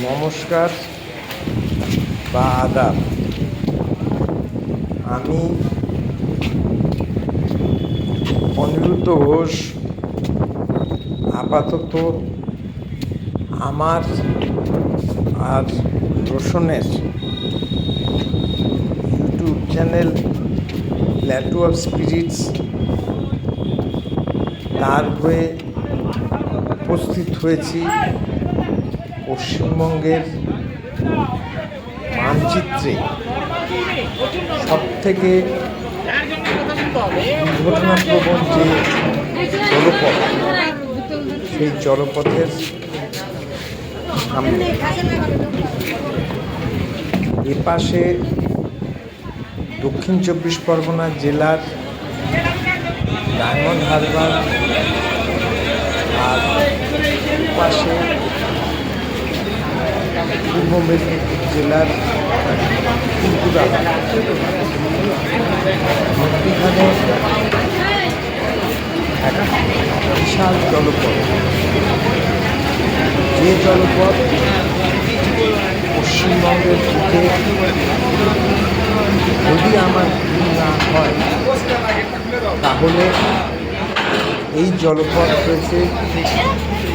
নমস্কার বা আদাব। আমি অনিরুদ্ধ ঘোষ। আপাতত আমার আর রোশনের YouTube channel Lattu of spirits তার হয়ে উপস্থিত হয়েছি। পশ্চিমবঙ্গের মানচিত্রে সব থেকে দুর্ঘটনাপ্রবণ যে জলপথ, সেই জলপথের সামনে এপাশে দক্ষিণ চব্বিশ পরগনা জেলার ডায়মন্ড হারবার আর পাশে পূর্ব মেদিনীপুর জেলার মধ্যখানে এক বিশাল জলপথ। যে জলপথ পশ্চিমবঙ্গের বুকে যদি আমার না হয়, তাহলে এই জলপথ রয়েছে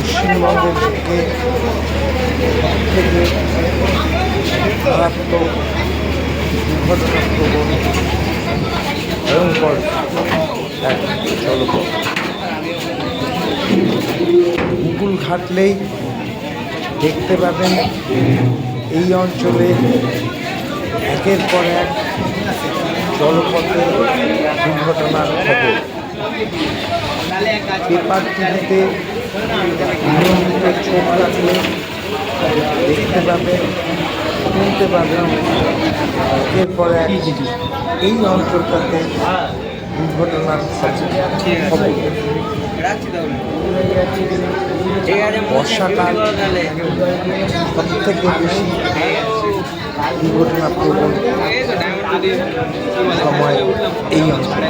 পশ্চিমবঙ্গের থেকে মারাত্মক দুর্ঘটনাপ্রবণ ভয়ঙ্কর এক জলপথ গুগল ঘাটলেই দেখতে পাবেন এই অঞ্চলে একের পর এক জলপথে দুর্ঘটনার খবর। পেপার টিভিতে দেখতে পাবেন শুনতে পাবেন একের পর এক এই অঞ্চলটাতে দুর্ঘটনার বর্ষাকাল সব থেকে বেশি দুর্ঘটনাপ্রবণ সময় এই অঞ্চলে।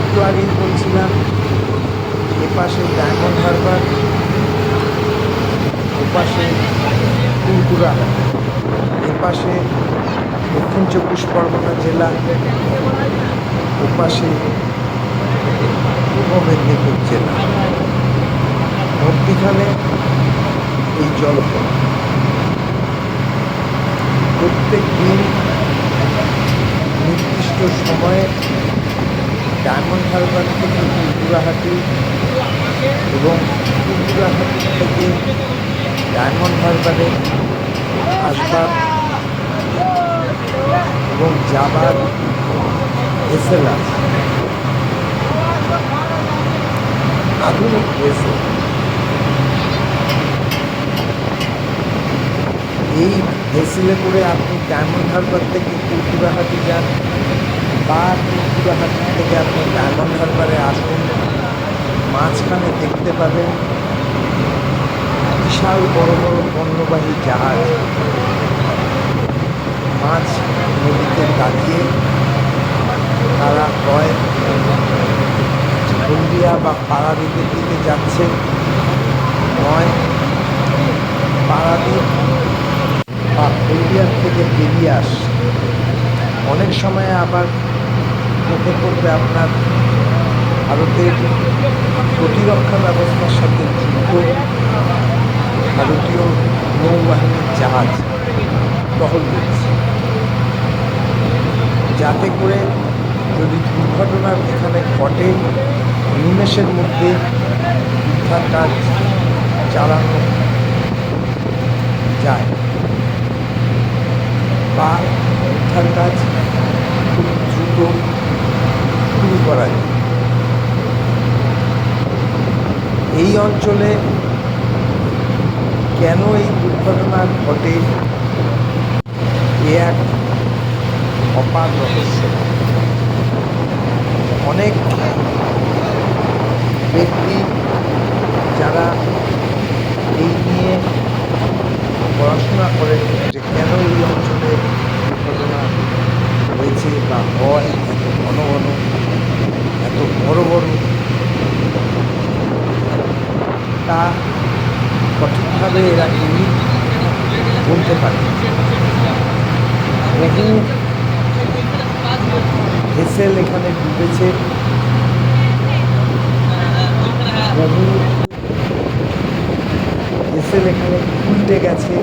একটু আগেই বলছিলাম এপাশে ডায়মন্ড হারবার, ওপাশে কুলকুড়া এপাশে দক্ষিণ চব্বিশ পরগনা জেলা, ওপাশে পূর্ব মেদিনীপুর জেলা। মধ্যিখানে এই জলপথ। প্রত্যেক দিন নির্দিষ্ট সময়ে ডায়মন্ড হারবার থেকে কুলকুড়াহাটি এবং কুলকুড়াহাটি থেকে ডায়মন্ড হারবারে আসবার এবং যাবার এসএলআর আধুনিক এসে এই ভেসেলে করে আপনি ডায়মন্ড হারবার থেকে কুলকুড়াহাটি যান, বা কুলকুড়াহাটি থেকে আপনি ডায়মন্ড হারবারে আসুন, মাঝখানে দেখতে পাবেন বিশাল বড় বড় পণ্যবাহী জাহাজ। মাছ নদীতে দাঁড়িয়ে তারা হয় হলদিয়া বা পাড়াদ্বীপের দিকে যাচ্ছে। নয় পাড়াদ্বীপ বা হলদিয়ার থেকে বেরিয়ে আসছে অনেক সময় আবার চোখে পড়বে আপনার ভারতের প্রতিরক্ষা ব্যবস্থার সাথে যুক্ত ভারতীয় নৌবাহিনীর জাহাজ, টহল দিচ্ছে। যাতে করে যদি দুর্ঘটনা এখানে ঘটে, নিমেষের মধ্যে উদ্ধার কাজ চালানো যায় বা উদ্ধার কাজ খুব দ্রুত শুরু করা যায় এই অঞ্চলে কেন এই দুর্ঘটনা ঘটে? এ এক অপার রহস্য। অনেক ব্যক্তি যারা এই নিয়ে পড়াশোনা করেন যে কেন এই অঞ্চলে দুর্ঘটনা হয়েছে বা হয় এত ঘন ঘন এত কোনোভাবে এরা কেউই বলতে পারে? বহু ভেসেল এখানে ডুবেছে। বহু ভেসেল এখানে উল্টে গেছে।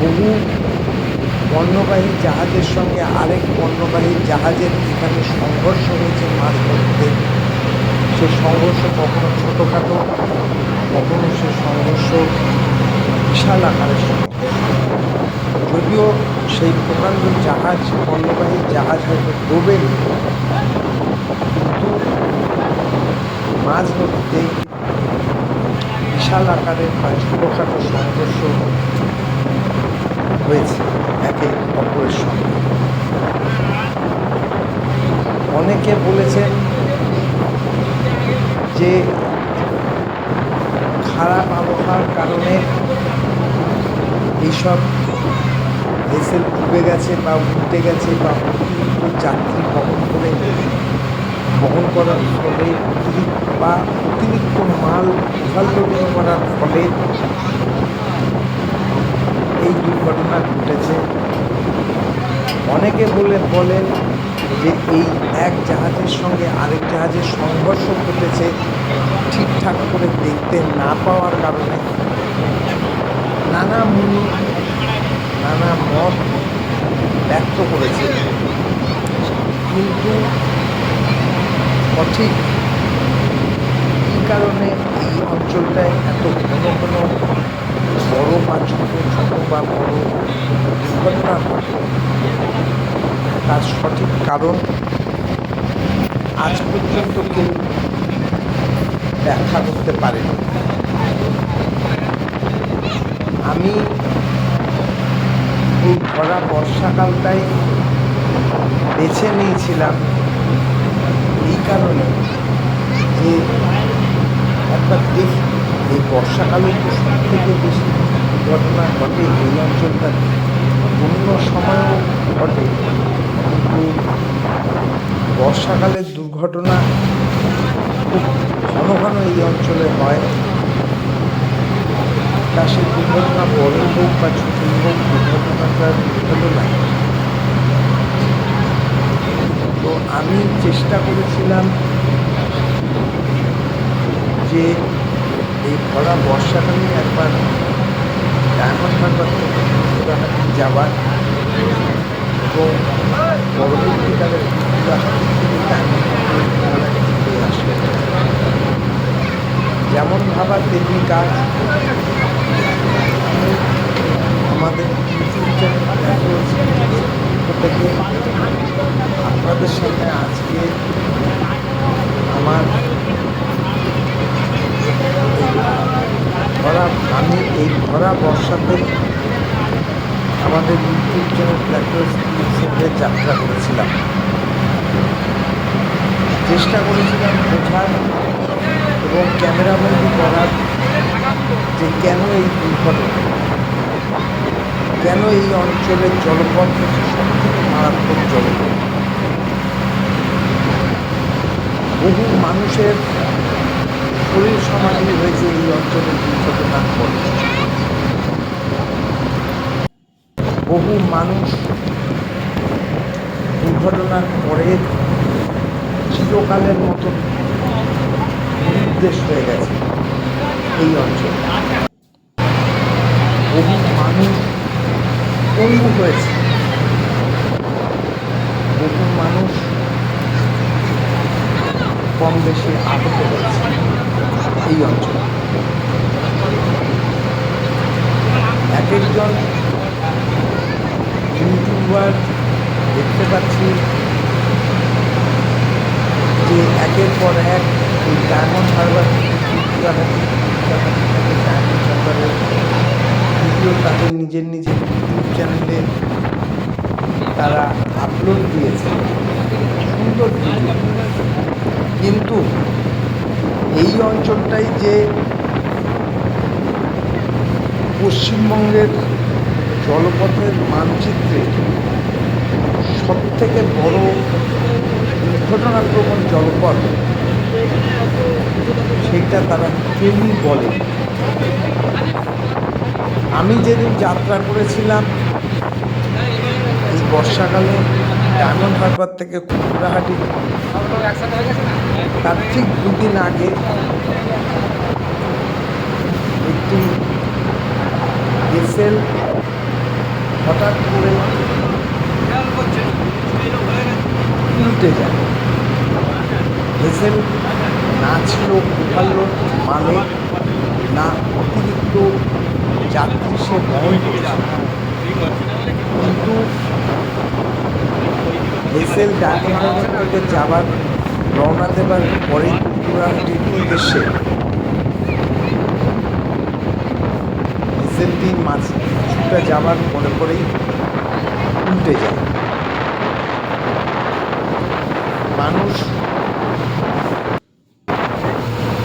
বহু পণ্যবাহী জাহাজের সঙ্গে আরেক পণ্যবাহী জাহাজের এখানে সংঘর্ষ হয়েছে মাছ ধরতে সে সংঘর্ষ কখনো ছোটোখাটো, কখনো সে সংঘর্ষ বিশাল আকারের যদিও সেই প্রকাণ্ড জাহাজ পণ্যবাহী জাহাজ হয়তো ডোবেনি কিন্তু মাছ ধরতে বিশাল আকারের বা ছোটোখাটো সংঘর্ষ হয়েছে একে অপরের সঙ্গে। অনেকে বলেছেন যে খারাপ আবহাওয়ার কারণে এইসব ভেসেল ডুবে গেছে বা উল্টে গেছে বা যাত্রী বহন করে বহন করার ফলে অতিরিক্ত বা অতিরিক্ত মাল ওভারলোডিং করার ফলে এই দুর্ঘটনা ঘটেছে। অনেকে বলে বলেন যে এই এক জাহাজের সঙ্গে আরেক জাহাজের সংঘর্ষ ঘটেছে, ঠিকঠাক করে দেখতে না পাওয়ার কারণে। নানা মুনি নানা মত ব্যক্ত করেছে। কিন্তু সঠিক কী কারণে এই অঞ্চলটায় এত ঘন ঘন বড় বা ছোট বা বড় দুর্ঘটনা ঘটে? তার সঠিক কারণ আজ পর্যন্ত কেউ ব্যাখ্যা করতে পারেনি। আমি এই ভরা বর্ষাকালটাই বেছে নিয়েছিলাম। এই কারণে যে একবার দেখি এই বর্ষাকালে তো সব থেকে বেশি ঘটনা ঘটে এই অঞ্চলটা। অন্য সময়ও ঘটে। কিন্তু বর্ষাকালের দুর্ঘটনা খুব ঘন ঘন এই অঞ্চলে হয়। সে দুর্ঘটনা বড় হোক বা ছোট হোক দুর্ঘটনাটার হলো না। তো আমি চেষ্টা করেছিলাম যে এই ভরা বর্ষাকালে একবার ডায়মন্ড হারবার থেকে যাওয়ার। এবং পরবর্তীকালে যেমন ভাবা তেমনি কাজ। আমাদের থেকে আপনাদের সামনে আজকে আমার ভরা আমি এই ভরা বর্ষাতে আমাদের ইউটিউব চ্যানেল প্ল্যাটফর্মে যাত্রা করেছিলাম। চেষ্টা করেছিলাম বোঝার এবং ক্যামেরাবন্দি করার যে কেন এই দুর্ঘটনা। কেন এই অঞ্চলের জলপথ হচ্ছে সব থেকে মারাত্মক জলপথ? বহু মানুষের শরীর সমাধি হয়েছে এই অঞ্চলের দুর্ঘটনার পরে। বহু মানুষ দুর্ঘটনার পরে চিরকালের মতো নির্দেশ হয়ে গেছে এই অঞ্চলে বহু মানুষ পঙ্গু হয়েছে বহু মানুষ কম বেশি আহত হয়েছে এই অঞ্চলে এক একজন ইউটিউবার দেখতে পাচ্ছি যে একের পর এক এই ডায়মন্ড হারবার ডায়মন্ড হারবারের ভিডিও তাদের নিজের নিজের ইউটিউব চ্যানেলে তারা আপলোড দিয়েছে। সুন্দর কিন্তু এই অঞ্চলটাই যে পশ্চিমবঙ্গের জলপথের মানচিত্রে সব থেকে বড় দুর্ঘটনাপ্রবণ জলপথ সেইটা তারা ট্রেনিং বলে। আমি যেদিন যাত্রা করেছিলাম, এই বর্ষাকালে ডায়মন্ড হারবার থেকে কুমড়াহাটি তার ঠিক দুদিন আগে একটি এসেল হঠাৎ করে উল্টে যায়। ভেসেল না ছিল ওভারলোড মানে না অতিরিক্ত যাত্রী সে বহন করেছে কিন্তু ভেসেল থেকে যাবার রওনা দেবার পরে গুয়াহাটির উদ্দেশ্যে ভেসেলটি মাছ কিছুটা যাবার পরে পরেই উল্টে যায়। মানুষ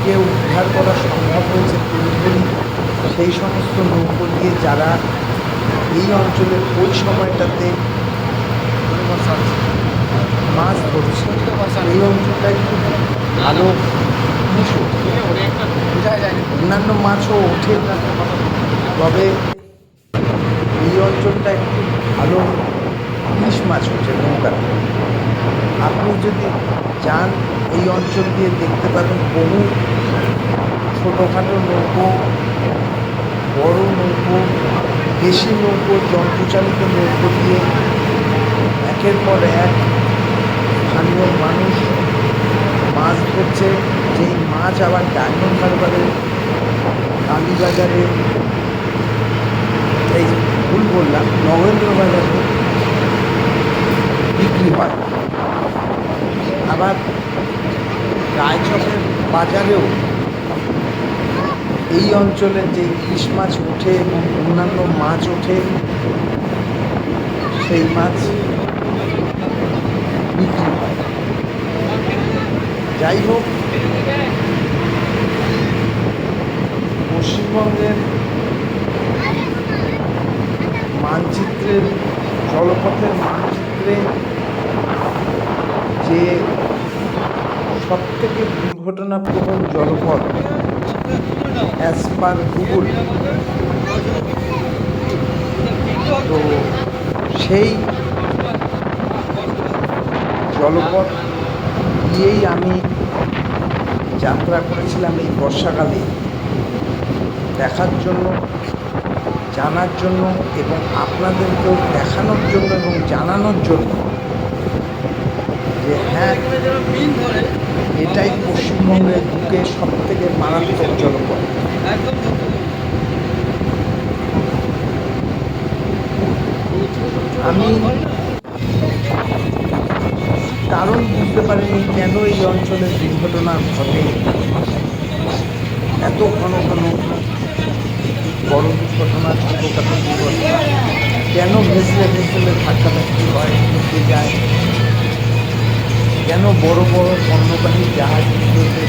কে উদ্ধার করা সেই সমস্ত নৌকো দিয়ে যারা এই অঞ্চলের ওই সময়টাতে মাছ ধরছে। এই অঞ্চলটা একটু ভালো অন্যান্য মাছও ওঠে। তবে এই অঞ্চলটা একটু ভালো ইলিশ মাছ ওঠে নৌকাতে আপনি যদি যান এই অঞ্চল দিয়ে দেখতে পাবেন বহু ছোটোখাটো নৌকো বড় নৌকো, দেশি নৌকো, যন্ত্রচালিত নৌকো দিয়ে একের পর এক স্থানীয় মানুষ মাছ ধরছে। যেই মাছ আবার ডায়মন্ড হারবারে কালীবাজারে এই ভুল বললাম নগেন্দ্র বাজারে বিক্রি হয়। আবার রায়চকের বাজারেও এই অঞ্চলে যে ইলিশ মাছ ওঠে এবং অন্যান্য মাছ ওঠে, সেই মাছ বিক্রি হয়। যাই হোক, পশ্চিমবঙ্গের মানচিত্রের, জলপথের মানচিত্রে যে সবথেকে দুর্ঘটনাপ্রবণ জলপথ অ্যাজ পার গুগল তো সেই জলপথ দিয়েই আমি যাত্রা করেছিলাম এই বর্ষাকালে। দেখার জন্য, জানার জন্য এবং আপনাদেরকেও দেখানোর জন্য এবং জানানোর জন্য যে হ্যাঁ এটাই পশ্চিমবঙ্গের বুকে সব থেকে মারাত্মক জলপথ আমি কারণ বুঝতে পারিনি কেন এই অঞ্চলে দুর্ঘটনা ঘটে। এত ঘন ঘন বড় দুর্ঘটনা, ছোটোখাটো দুর্ঘটনা। কেন ভেসলে ভেসলে ধাক্কাধাক্কি হয় উঠে যায়? কেন বড় বড় পণ্যবাহী জাহাজগুলোতে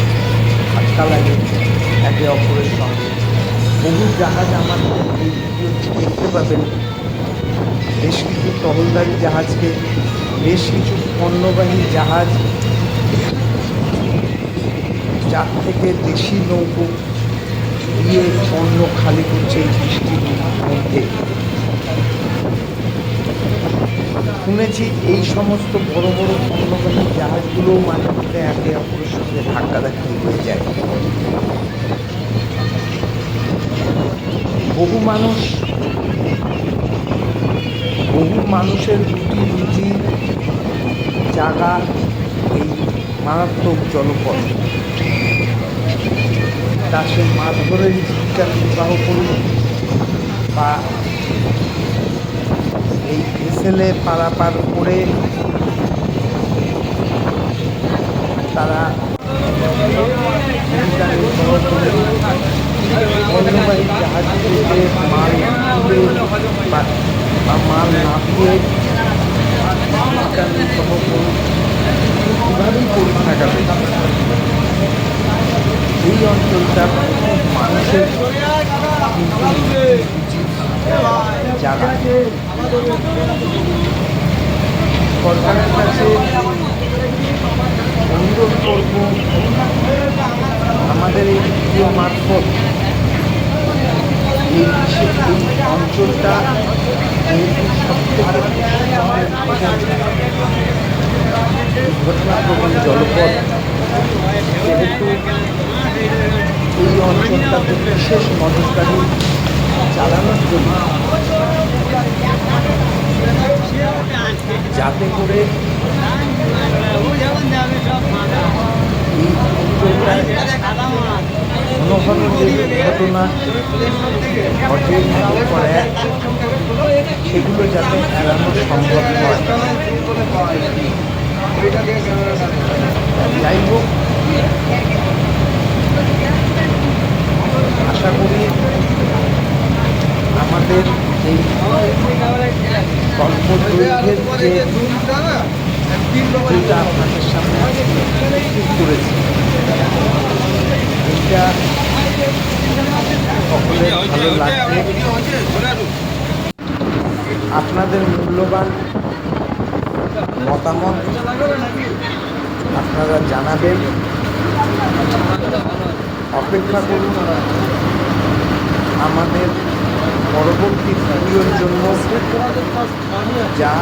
ধাক্কা লাগে একে অপরের সঙ্গে। বহু জাহাজ এই দেখতে পাবেন। বেশ কিছু টহলদারি জাহাজকে, বেশ কিছু পণ্যবাহী জাহাজ, যার থেকে দেশি নৌকো দিয়ে পণ্য খালি করছে এই বৃষ্টির মধ্যে। শুনেছি এই সমস্ত বড় বড় পণ্যবাহী জাহাজগুলোও মাঝে মধ্যে একে অপরের সঙ্গে ধাক্কাধাক্কি হয়ে যায়। বহু মানুষ, বহু মানুষের রুটি রুজি জাগা এই মারাত্মক জলপথ। তা সে মাছ ধরে জীবিকা নির্বাহ করুন বা এই ভেসেলে পারাপার করে তারা করে পণ্যবাহী জাহাজগুলোতে মাল বা মাল নামিয়ে কীভাবেই করুন না এই অঞ্চলটা মানুষের জায়গা সরকারের কাছে অনুরোধ করব, আমাদের এই ভিডিও মারফত এই বিশেষ অঞ্চলটা সব থেকে দুর্ঘটনাপ্রবণ জলপথ, যেহেতু এই অঞ্চলটাতে বিশেষ নজরদারি চালানোর জন্য যাতে করে দুর্ঘটনা ঘটে সেগুলো যাতে এড়ানো সম্ভব নয়। যাই হোক আশা করি আমাদের সামনে করেছি এটা ভালো লাগবে আপনাদের মূল্যবান মতামত আপনারা জানাবেন। অপেক্ষা করুন। আমাদের পরবর্তী ভিডিওর জন্য যা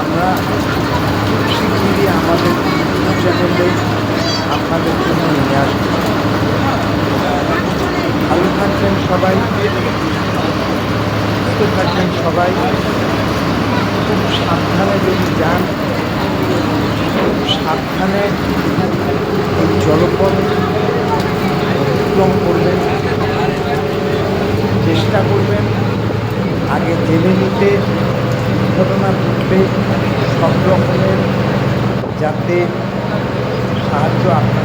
আমরা শিগগিরই আমাদের চ্যানেলে আপনাদের জন্য নিয়ে আসব। ভালো থাকবেন সবাই থাকবেন সবাই, খুব সাবধানে যদি যান সাবধানে জলপথ অতিক্রম করবেন। চেষ্টা করবেন। আগে জেনে নিতে ঘটনা ঘটবে সব রকমের যাতে সাহায্য আপনার